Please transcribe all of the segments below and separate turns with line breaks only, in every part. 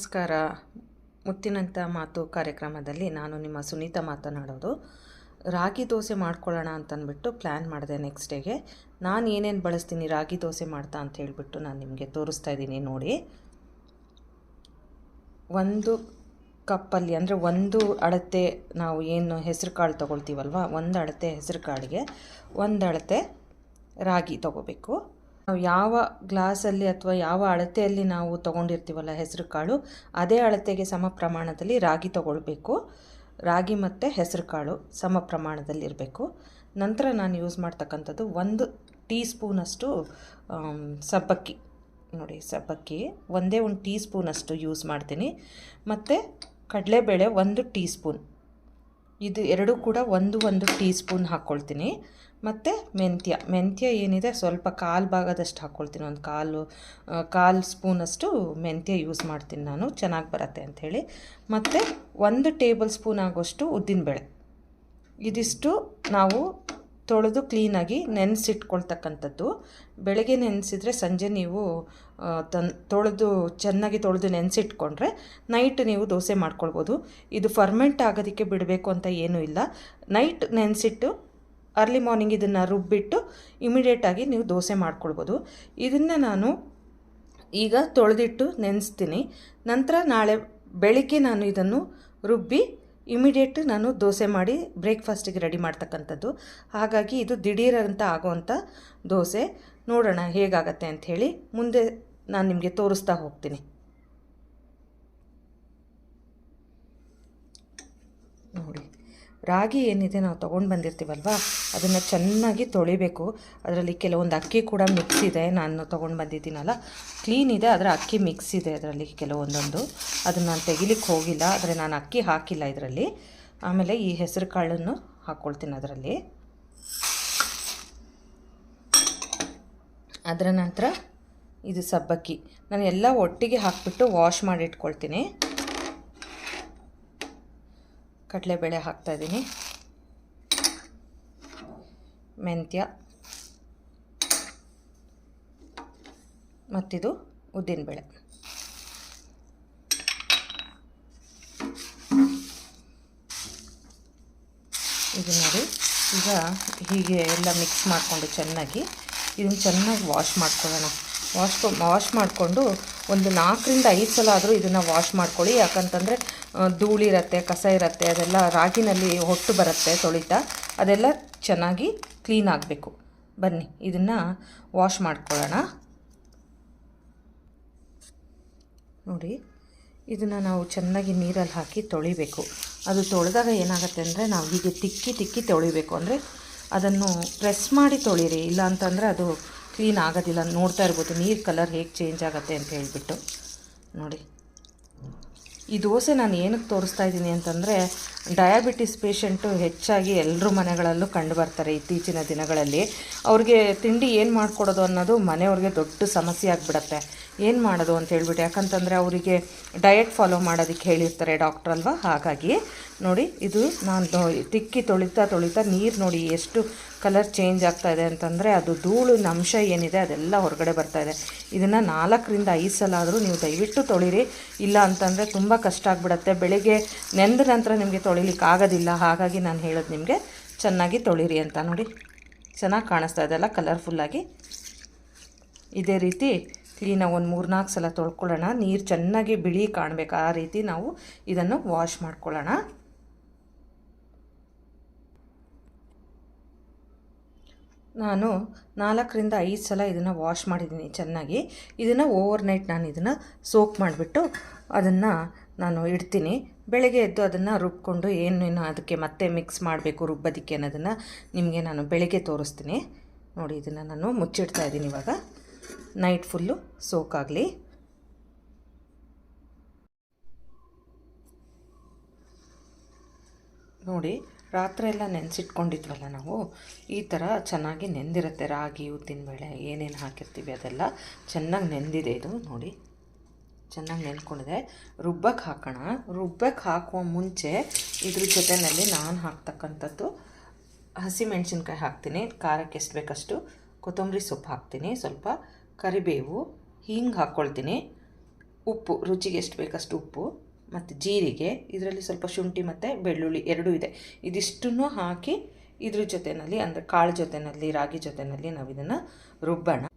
ನಮಸ್ಕಾರ. ಮುತ್ತಿನಂಥ ಮಾತು ಕಾರ್ಯಕ್ರಮದಲ್ಲಿ ನಾನು ನಿಮ್ಮ ಸುನೀತಾ ಮಾತನಾಡೋದು. ರಾಗಿ ದೋಸೆ ಮಾಡ್ಕೊಳ್ಳೋಣ ಅಂತಂದ್ಬಿಟ್ಟು ಪ್ಲ್ಯಾನ್ ಮಾಡಿದೆ ನೆಕ್ಸ್ಟ್ ಡೇಗೆ. ನಾನು ಏನೇನು ಬಳಸ್ತೀನಿ ರಾಗಿ ದೋಸೆ ಮಾಡ್ತಾ ಅಂತ ಹೇಳಿಬಿಟ್ಟು ನಾನು ನಿಮಗೆ ತೋರಿಸ್ತಾ ಇದ್ದೀನಿ ನೋಡಿ. ಒಂದು ಕಪ್ಪಲ್ಲಿ ಅಂದರೆ ಒಂದು ಅಳತೆ ನಾವು ಏನು ಹೆಸರು ಕಾಳು ತೊಗೊಳ್ತೀವಲ್ವ? ಒಂದು ಅಳತೆ ಹೆಸರು ಕಾಳಿಗೆ, ಒಂದು ಅಳತೆ ರಾಗಿ ತೊಗೋಬೇಕು. ನಾವು ಯಾವ ಗ್ಲಾಸಲ್ಲಿ ಅಥವಾ ಯಾವ ಅಳತೆಯಲ್ಲಿ ನಾವು ತೊಗೊಂಡಿರ್ತೀವಲ್ಲ ಹೆಸರು ಕಾಳು, ಅದೇ ಅಳತೆಗೆ ಸಮ ಪ್ರಮಾಣದಲ್ಲಿ ರಾಗಿ ತೊಗೊಳ್ಬೇಕು. ರಾಗಿ ಮತ್ತು ಹೆಸರು ಕಾಳು ಸಮ ಪ್ರಮಾಣದಲ್ಲಿ ಇರಬೇಕು. ನಂತರ ನಾನು ಯೂಸ್ ಮಾಡ್ತಕ್ಕಂಥದ್ದು ಒಂದು ಟೀ ಸ್ಪೂನಷ್ಟು ಸಬ್ಬಕ್ಕಿ. ನೋಡಿ, ಸಬ್ಬಕ್ಕಿ ಒಂದೇ ಒಂದು ಟೀ ಸ್ಪೂನಷ್ಟು ಯೂಸ್ ಮಾಡ್ತೀನಿ. ಮತ್ತು ಕಡಲೆಬೇಳೆ ಒಂದು ಟೀ ಸ್ಪೂನ್ ಇದು ಎರಡೂ ಕೂಡ ಒಂದು ಒಂದು ಟೀ ಸ್ಪೂನ್ ಹಾಕ್ಕೊಳ್ತೀನಿ. ಮತ್ತು ಮೆಂತ್ಯ ಮೆಂತ್ಯ ಏನಿದೆ ಸ್ವಲ್ಪ ಕಾಲು ಭಾಗದಷ್ಟು ಹಾಕ್ಕೊಳ್ತೀನಿ. ಒಂದು ಕಾಲು ಕಾಲು ಸ್ಪೂನಷ್ಟು ಮೆಂತ್ಯ ಯೂಸ್ ಮಾಡ್ತೀನಿ ನಾನು. ಚೆನ್ನಾಗಿ ಬರುತ್ತೆ ಅಂಥೇಳಿ. ಮತ್ತು ಒಂದು ಟೇಬಲ್ ಸ್ಪೂನ್ ಆಗೋಷ್ಟು ಉದ್ದಿನಬೇಳೆ. ಇದಿಷ್ಟು ನಾವು ತೊಳೆದು ಕ್ಲೀನಾಗಿ ನೆನೆಸಿಟ್ಕೊಳ್ತಕ್ಕಂಥದ್ದು. ಬೆಳಗ್ಗೆ ನೆನೆಸಿದ್ರೆ ಸಂಜೆ ನೀವು ತನ್, ತೊಳೆದು ಚೆನ್ನಾಗಿ ತೊಳೆದು ನೆನೆಸಿಟ್ಕೊಂಡ್ರೆ ನೈಟ್ ನೀವು ದೋಸೆ ಮಾಡ್ಕೊಳ್ಬೋದು. ಇದು ಫರ್ಮೆಂಟ್ ಆಗೋದಕ್ಕೆ ಬಿಡಬೇಕು ಅಂತ ಏನೂ ಇಲ್ಲ. ನೈಟ್ ನೆನೆಸಿಟ್ಟು ಅರ್ಲಿ ಮಾರ್ನಿಂಗ್ ಇದನ್ನು ರುಬ್ಬಿಟ್ಟು ಇಮಿಡಿಯೇಟಾಗಿ ನೀವು ದೋಸೆ ಮಾಡ್ಕೊಳ್ಬೋದು. ಇದನ್ನು ನಾನು ಈಗ ತೊಳೆದಿಟ್ಟು ನೆನೆಸ್ತೀನಿ. ನಂತರ ನಾಳೆ ಬೆಳಿಗ್ಗೆ ನಾನು ಇದನ್ನು ರುಬ್ಬಿ ಇಮಿಡಿಯೇಟ್ ನಾನು ದೋಸೆ ಮಾಡಿ ಬ್ರೇಕ್ಫಾಸ್ಟಿಗೆ ರೆಡಿ ಮಾಡ್ತಕ್ಕಂಥದ್ದು. ಹಾಗಾಗಿ ಇದು ದಿಢೀರಂತ ಆಗೋವಂಥ ದೋಸೆ. ನೋಡೋಣ ಹೇಗಾಗತ್ತೆ ಅಂಥೇಳಿ ಮುಂದೆ ನಾನು ನಿಮಗೆ ತೋರಿಸ್ತಾ ಹೋಗ್ತೀನಿ. ನೋಡಿ. ರಾಗಿ ಏನಿದೆ ನಾವು ತೊಗೊಂಡು ಬಂದಿರ್ತೀವಲ್ವ? ಅದನ್ನು ಚೆನ್ನಾಗಿ ತೊಳಿಬೇಕು. ಅದರಲ್ಲಿ ಕೆಲವೊಂದು ಅಕ್ಕಿ ಕೂಡ ಮಿಕ್ಸ್ ಇದೆ. ನಾನು ತೊಗೊಂಡು ಬಂದಿದ್ದೀನಲ್ಲ. ಕ್ಲೀನ್ ಇದೆ ಅದರ ಅಕ್ಕಿ ಮಿಕ್ಸ್ ಇದೆ ಅದರಲ್ಲಿ ಕೆಲವೊಂದೊಂದು. ಅದನ್ನು ನಾನು ತೆಗಿಲಿಕ್ಕೆ ಹೋಗಿಲ್ಲ, ಆದರೆ ನಾನು ಅಕ್ಕಿ ಹಾಕಿಲ್ಲ ಇದರಲ್ಲಿ. ಆಮೇಲೆ ಈ ಹೆಸರು ಕಾಳನ್ನು ಹಾಕ್ಕೊಳ್ತೀನಿ ಅದರಲ್ಲಿ. ಅದರ ನಂತರ ಇದು ಸಬ್ಬಕ್ಕಿ. ನಾನು ಎಲ್ಲ ಒಟ್ಟಿಗೆ ಹಾಕ್ಬಿಟ್ಟು ವಾಶ್ ಮಾಡಿ ಇಟ್ಕೊಳ್ತೀನಿ. ಕಡಲೆಬೇಳೆ ಹಾಕ್ತಾಯಿದ್ದೀನಿ. ಮೆಂತ್ಯ. ಮತ್ತಿದು ಉದ್ದಿನಬೇಳೆ. ಇದು ನೋಡಿ, ಈಗ ಹೀಗೆ ಎಲ್ಲ ಮಿಕ್ಸ್ ಮಾಡಿಕೊಂಡು ಚೆನ್ನಾಗಿ ಇದನ್ನು ಚೆನ್ನಾಗಿ ವಾಶ್ ಮಾಡ್ಕೊಳ್ಳೋಣ. ವಾಶ್ ವಾಶ್ ಮಾಡಿಕೊಂಡು ಒಂದು ನಾಲ್ಕರಿಂದ ಐದು ಸಲ ಆದರೂ ಇದನ್ನು ವಾಶ್ ಮಾಡ್ಕೊಳ್ಳಿ. ಯಾಕಂತಂದರೆ ಧೂಳಿರತ್ತೆ ಕಸ ಇರುತ್ತೆ, ಅದೆಲ್ಲ ರಾಗಿನಲ್ಲಿ ಹೊಟ್ಟು ಬರುತ್ತೆ ತೊಳಿತ, ಅದೆಲ್ಲ ಚೆನ್ನಾಗಿ ಕ್ಲೀನ್ ಆಗಬೇಕು. ಬನ್ನಿ, ಇದನ್ನು ವಾಶ್ ಮಾಡ್ಕೊಳ್ಳೋಣ. ನೋಡಿ, ಇದನ್ನು ನಾವು ಚೆನ್ನಾಗಿ ನೀರಲ್ಲಿ ಹಾಕಿ ತೊಳಿಬೇಕು. ಅದು ತೊಳೆದಾಗ ಏನಾಗುತ್ತೆ ಅಂದರೆ ನಾವು ಹೀಗೆ ತಿಕ್ಕಿ ತಿಕ್ಕಿ ತೊಳಿಬೇಕು. ಅಂದರೆ ಅದನ್ನು ಪ್ರೆಸ್ ಮಾಡಿ ತೊಳಿರಿ ಇಲ್ಲ ಅಂತಂದರೆ ಅದು ಕ್ಲೀನ್ ಆಗೋದಿಲ್ಲ. ನೋಡ್ತಾ ಇರ್ಬೋದು, ನೀರು ಕಲರ್ ಹೇಗೆ ಚೇಂಜ್ ಆಗುತ್ತೆ ಅಂತ ಹೇಳಿಬಿಟ್ಟು. ನೋಡಿ. ಈ ದೋಸೆ ನಾನು ಏನಕ್ಕೆ ತೋರಿಸ್ತಾ ಇದ್ದೀನಿ ಅಂತಂದರೆ ಡಯಾಬಿಟಿಸ್ ಪೇಷಂಟು ಹೆಚ್ಚಾಗಿ ಎಲ್ಲರ ಮನೆಗಳಲ್ಲೂ ಕಂಡು ಬರ್ತಾರೆ ಇತ್ತೀಚಿನ ದಿನಗಳಲ್ಲಿ. ಅವ್ರಿಗೆ ತಿಂಡಿ ಏನು ಮಾಡಿಕೊಡೋದು ಅನ್ನೋದು ಮನೆಯವ್ರಿಗೆ ದೊಡ್ಡ ಸಮಸ್ಯೆ ಆಗಿಬಿಡತ್ತೆ. ಏನು ಮಾಡೋದು ಅಂತ ಹೇಳ್ಬಿಟ್ಟು, ಯಾಕಂತಂದರೆ ಅವರಿಗೆ ಡಯಟ್ ಫಾಲೋ ಮಾಡೋದಕ್ಕೆ ಹೇಳಿರ್ತಾರೆ ಡಾಕ್ಟ್ರ್ ಅಲ್ವಾ? ಹಾಗಾಗಿ ನೋಡಿ, ಇದು ನಾನು ತಿಕ್ಕಿ ತೊಳಿತಾ ತೊಳಿತಾ ನೀರು ನೋಡಿ ಎಷ್ಟು ಕಲರ್ ಚೇಂಜ್ ಆಗ್ತಾ ಇದೆ ಅಂತಂದರೆ ಅದು ಧೂಳಿನ ಅಂಶ ಏನಿದೆ ಅದೆಲ್ಲ ಹೊರಗಡೆ ಬರ್ತಾ ಇದೆ. ಇದನ್ನು ನಾಲ್ಕರಿಂದ ಐದು ಸಲ ಆದರೂ ನೀವು ದಯವಿಟ್ಟು ತೊಳಿರಿ. ಇಲ್ಲ ಅಂತಂದರೆ ತುಂಬ ಕಷ್ಟ ಆಗಿಬಿಡತ್ತೆ. ಬೆಳಿಗ್ಗೆ ನೆಂದ ನಂತರ ನಿಮಗೆ ತೊಳಿಲಿಕ್ಕೆ ಆಗೋದಿಲ್ಲ ಹಾಗಾಗಿ ನಾನು ಹೇಳೋದು ನಿಮಗೆ, ಚೆನ್ನಾಗಿ ತೊಳಿರಿ ಅಂತ ನೋಡಿ. ಚೆನ್ನಾಗಿ ಕಾಣಿಸ್ತಾ ಇದೆಲ್ಲ ಕಲರ್ಫುಲ್ಲಾಗಿ ಇದೇ ರೀತಿ ಕ್ಲೀನಾಗಿ ಒಂದು ಮೂರು ನಾಲ್ಕು ಸಲ ತೊಳ್ಕೊಳ್ಳೋಣ. ನೀರು ಚೆನ್ನಾಗಿ ಬಿಳಿ ಕಾಣಬೇಕು. ಆ ರೀತಿ ನಾವು ಇದನ್ನು ವಾಶ್ ಮಾಡ್ಕೊಳ್ಳೋಣ. ನಾನು ನಾಲ್ಕರಿಂದ ಐದು ಸಲ ಇದನ್ನು ವಾಶ್ ಮಾಡಿದ್ದೀನಿ ಚೆನ್ನಾಗಿ. ಇದನ್ನು ಓವರ್ ನೈಟ್ ನಾನು ಇದನ್ನು ಸೋಕ್ ಮಾಡಿಬಿಟ್ಟು ಅದನ್ನು ನಾನು ಇಡ್ತೀನಿ. ಬೆಳಗ್ಗೆ ಎದ್ದು ಅದನ್ನು ರುಬ್ಕೊಂಡು ಏನೇನು ಅದಕ್ಕೆ ಮತ್ತೆ ಮಿಕ್ಸ್ ಮಾಡಬೇಕು ರುಬ್ಬೋದಕ್ಕೆ ಅನ್ನೋದನ್ನು ನಿಮಗೆ ನಾನು ಬೆಳಗ್ಗೆ ತೋರಿಸ್ತೀನಿ. ನೋಡಿ, ಇದನ್ನು ನಾನು ಮುಚ್ಚಿಡ್ತಾ ಇದ್ದೀನಿ ಇವಾಗ. ನೈಟ್ ಫುಲ್ಲು ಸೋಕಾಗಲಿ ನೋಡಿ, ರಾತ್ರಿ ಎಲ್ಲ ನೆನೆಸಿಟ್ಕೊಂಡಿದ್ವಲ್ಲ ನಾವು, ಈ ಥರ ಚೆನ್ನಾಗಿ ನೆಂದಿರುತ್ತೆ ರಾಗಿ ಉದ್ದಿನ ಬೇಳೆ ಏನೇನು ಹಾಕಿರ್ತೀವಿ ಅದೆಲ್ಲ ಚೆನ್ನಾಗಿ ನೆಂದಿದೆ ಇದು. ನೋಡಿ. ಚೆನ್ನಾಗಿ ನೆನ್ಕೊಂಡಿದೆ ರುಬ್ಬಕ್ಕೆ ಹಾಕೋಣ. ರುಬ್ಬಕ್ಕೆ ಹಾಕುವ ಮುಂಚೆ ಇದ್ರ ಜೊತೆಯಲ್ಲಿ ನಾನು ಹಾಕ್ತಕ್ಕಂಥದ್ದು ಹಸಿಮೆಣ್ಸಿನ್ಕಾಯಿ ಹಾಕ್ತೀನಿ. ಖಾರಕ್ಕೆ ಎಷ್ಟು ಬೇಕಷ್ಟು? ಕೊತ್ತಂಬರಿ ಸೊಪ್ಪು ಹಾಕ್ತೀನಿ. ಸ್ವಲ್ಪ ಕರಿಬೇವು, ಹಿಂಗೆ ಹಾಕ್ಕೊಳ್ತೀನಿ ಉಪ್ಪು, ರುಚಿಗೆ ಎಷ್ಟು ಬೇಕಷ್ಟು ಉಪ್ಪು ಮತ್ತು ಜೀರಿಗೆ, ಇದರಲ್ಲಿ ಸ್ವಲ್ಪ ಶುಂಠಿ ಮತ್ತು ಬೆಳ್ಳುಳ್ಳಿ ಎರಡೂ ಇದೆ. ಇದಿಷ್ಟನ್ನು ಹಾಕಿ ಇದ್ರ ಜೊತೆಯಲ್ಲಿ ಅಂದರೆ ಕಾಳು ಜೊತೆಯಲ್ಲಿ ರಾಗಿ ಜೊತೆಯಲ್ಲಿ ನಾವು ಇದನ್ನು ರುಬ್ಬೋಣ.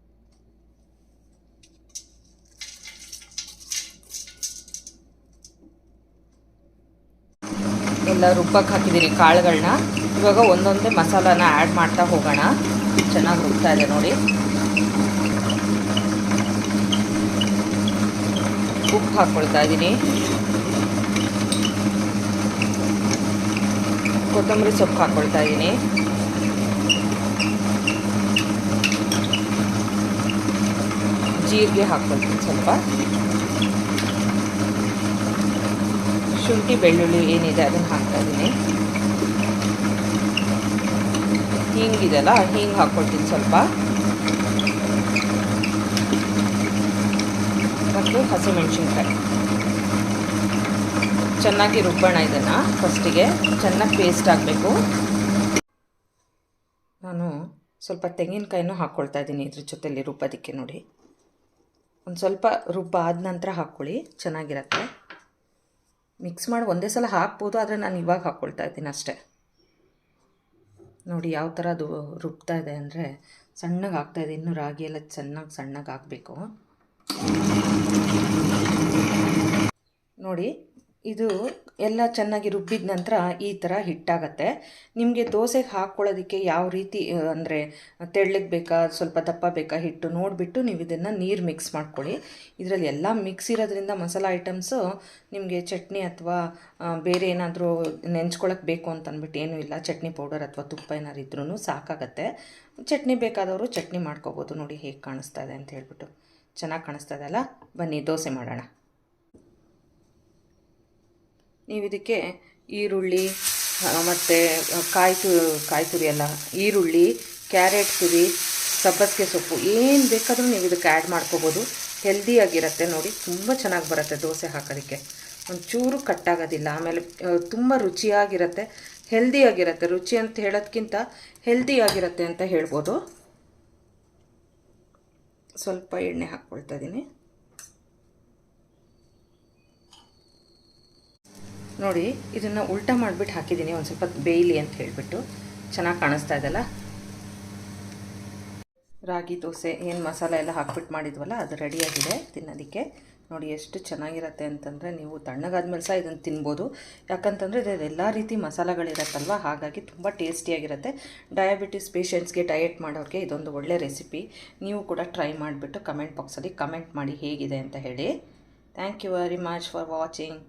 ಎಲ್ಲ ರುಬ್ಬಕ್ಕೆ ಹಾಕಿದ್ದೀನಿ ಕಾಳುಗಳನ್ನ ಇವಾಗ ಒಂದೊಂದೇ ಮಸಾಲಾನ ಆ್ಯಡ್ ಮಾಡ್ತಾ ಹೋಗೋಣ. ಚೆನ್ನಾಗಿ ರುಬ್ತಾ ಇದೆ ನೋಡಿ. ಉಪ್ಪು ಹಾಕ್ಕೊಳ್ತಾ ಇದ್ದೀನಿ ಕೊತ್ತಂಬರಿ ಸೊಪ್ಪು ಹಾಕ್ಕೊಳ್ತಾ ಇದ್ದೀನಿ ಜೀರಿಗೆ ಹಾಕ್ಕೊಳ್ತೀನಿ ಸ್ವಲ್ಪ. ಶುಂಠಿ, ಬೆಳ್ಳುಳ್ಳಿ ಏನಿದೆ ಅದನ್ನು ಹಾಕ್ತಾ ಇದ್ದೀನಿ ಹಿಂಗಿದೆಲ್ಲ ಹಿಂಗೆ ಹಾಕ್ಕೊಳ್ತೀನಿ ಸ್ವಲ್ಪ. ಮತ್ತು ಹಸಿಮೆಣಸಿನ್ಕಾಯಿ. ಚೆನ್ನಾಗಿ ರುಬ್ಬೋಣ ಇದನ್ನು ಫಸ್ಟಿಗೆ. ಚೆನ್ನಾಗಿ ಪೇಸ್ಟ್ ಆಗಬೇಕು. ನಾನು ಸ್ವಲ್ಪ ತೆಂಗಿನಕಾಯಿನೂ ಹಾಕ್ಕೊಳ್ತಾ ಇದ್ದೀನಿ ಇದ್ರ ಜೊತೆಲಿ ರುಬ್ಬೋದಕ್ಕೆ ನೋಡಿ. ಒಂದು ಸ್ವಲ್ಪ ರುಬ್ಬ ಆದ ನಂತರ ಹಾಕ್ಕೊಳ್ಳಿ, ಚೆನ್ನಾಗಿರತ್ತೆ. ಮಿಕ್ಸ್ ಮಾಡಿ ಒಂದೇ ಸಲ ಹಾಕ್ಬೋದು, ಆದರೆ ನಾನು ಇವಾಗ ಹಾಕ್ಕೊಳ್ತಾ ಇದ್ದೀನಿ ಅಷ್ಟೇ. ನೋಡಿ ಯಾವ ಥರ ಅದು ರುಬ್ತಾ ಇದೆ ಅಂದರೆ ಸಣ್ಣಗೆ ಹಾಕ್ತಾಯಿದೆ ಇನ್ನು ರಾಗಿ ಎಲ್ಲ ಚೆನ್ನಾಗಿ ಸಣ್ಣಗೆ ಹಾಕಬೇಕು. ನೋಡಿ ಇದು ಎಲ್ಲ ಚೆನ್ನಾಗಿ ರುಬ್ಬಿದ ನಂತರ ಈ ಥರ ಹಿಟ್ಟಾಗತ್ತೆ. ನಿಮಗೆ ದೋಸೆಗೆ ಹಾಕ್ಕೊಳ್ಳೋದಕ್ಕೆ ಯಾವ ರೀತಿ ಅಂದರೆ ತೆಳ್ಳಗೆ ಬೇಕಾ, ಸ್ವಲ್ಪ ದಪ್ಪ ಬೇಕಾ ಹಿಟ್ಟು ನೋಡಿಬಿಟ್ಟು ನೀವು ಇದನ್ನು ನೀರು ಮಿಕ್ಸ್ ಮಾಡ್ಕೊಳ್ಳಿ. ಇದರಲ್ಲಿ ಎಲ್ಲ ಮಿಕ್ಸ್ ಇರೋದ್ರಿಂದ ಮಸಾಲ ಐಟಮ್ಸು ನಿಮಗೆ ಚಟ್ನಿ ಅಥವಾ ಬೇರೆ ಏನಾದರೂ ನೆಂಚ್ಕೊಳ್ಳೋಕೆ ಬೇಕು ಅಂತ ಅಂದ್ಬಿಟ್ಟು ಏನೂ ಇಲ್ಲ. ಚಟ್ನಿ ಪೌಡರ್ ಅಥವಾ ತುಪ್ಪ ಏನಾದ್ರು ಇದ್ರೂ ಸಾಕಾಗತ್ತೆ. ಚಟ್ನಿ ಬೇಕಾದವರು ಚಟ್ನಿ ಮಾಡ್ಕೋಬೋದು. ನೋಡಿ ಹೇಗೆ ಕಾಣಿಸ್ತಾ ಇದೆ ಅಂತ ಹೇಳ್ಬಿಟ್ಟು. ಚೆನ್ನಾಗಿ ಕಾಣಿಸ್ತಾ ಇದೆ ಅಲ್ಲ? ಬನ್ನಿ ದೋಸೆ ಮಾಡೋಣ. ನೀವು ಇದಕ್ಕೆ ಈರುಳ್ಳಿ ಮತ್ತು ಕಾಯಿ ತು ಕಾಯಿ ತುರಿ ಅಲ್ಲ, ಈರುಳ್ಳಿ, ಕ್ಯಾರೆಟ್ ತುರಿ, ಸಬ್ಬಸಿಗೆ ಸೊಪ್ಪು, ಏನು ಬೇಕಾದರೂ ನೀವು ಇದಕ್ಕೆ ಆ್ಯಡ್ ಮಾಡ್ಕೋಬೋದು. ಹೆಲ್ದಿಯಾಗಿರುತ್ತೆ ನೋಡಿ, ತುಂಬ ಚೆನ್ನಾಗಿ ಬರುತ್ತೆ ದೋಸೆ ಹಾಕೋದಕ್ಕೆ. ಒಂಚೂರು ಕಟ್ಟಾಗೋದಿಲ್ಲ ಆಮೇಲೆ ತುಂಬ ರುಚಿಯಾಗಿರುತ್ತೆ ಹೆಲ್ದಿಯಾಗಿರುತ್ತೆ ರುಚಿ ಅಂತ ಹೇಳೋದಕ್ಕಿಂತ ಹೆಲ್ದಿಯಾಗಿರುತ್ತೆ ಅಂತ ಹೇಳ್ಬೋದು. ಸ್ವಲ್ಪ ಎಣ್ಣೆ ಹಾಕ್ಕೊಳ್ತಾ ಇದ್ದೀನಿ ನೋಡಿ, ಇದನ್ನು ಉಲ್ಟಾ ಮಾಡಿಬಿಟ್ಟು ಹಾಕಿದ್ದೀನಿ ಒಂದು ಸ್ವಲ್ಪ ಬೇಯಲಿ ಅಂತ ಹೇಳಿಬಿಟ್ಟು. ಚೆನ್ನಾಗಿ ಕಾಣಿಸ್ತಾ ಇದೆಲ್ಲ ರಾಗಿ, ದೋಸೆ, ಏನು ಮಸಾಲೆ ಎಲ್ಲ ಹಾಕ್ಬಿಟ್ಟು ಮಾಡಿದ್ವಲ್ಲ, ಅದು ರೆಡಿಯಾಗಿದೆ ತಿನ್ನೋದಕ್ಕೆ. ನೋಡಿ, ಎಷ್ಟು ಚೆನ್ನಾಗಿರುತ್ತೆ ಅಂತಂದರೆ, ನೀವು ತಣ್ಣಗಾದ್ಮೇಲೆ ಸಹ ಇದನ್ನು ತಿನ್ಬೋದು. ಯಾಕಂತಂದರೆ ಇದು ಎಲ್ಲ ರೀತಿ ಮಸಾಲೆಗಳಿರತ್ತಲ್ವ? ಹಾಗಾಗಿ ತುಂಬ ಟೇಸ್ಟಿಯಾಗಿರುತ್ತೆ. ಡಯಾಬಿಟಿಸ್ ಪೇಷಂಟ್ಸ್ಗೆ ಡಯೆಟ್ ಮಾಡೋರಿಗೆ ಇದೊಂದು ಒಳ್ಳೆ ರೆಸಿಪಿ ನೀವು ಕೂಡ ಟ್ರೈ ಮಾಡಿಬಿಟ್ಟು ಕಮೆಂಟ್ ಬಾಕ್ಸಲ್ಲಿ ಕಮೆಂಟ್ ಮಾಡಿ ಹೇಗಿದೆ ಅಂತ ಹೇಳಿ. Thank you very much for watching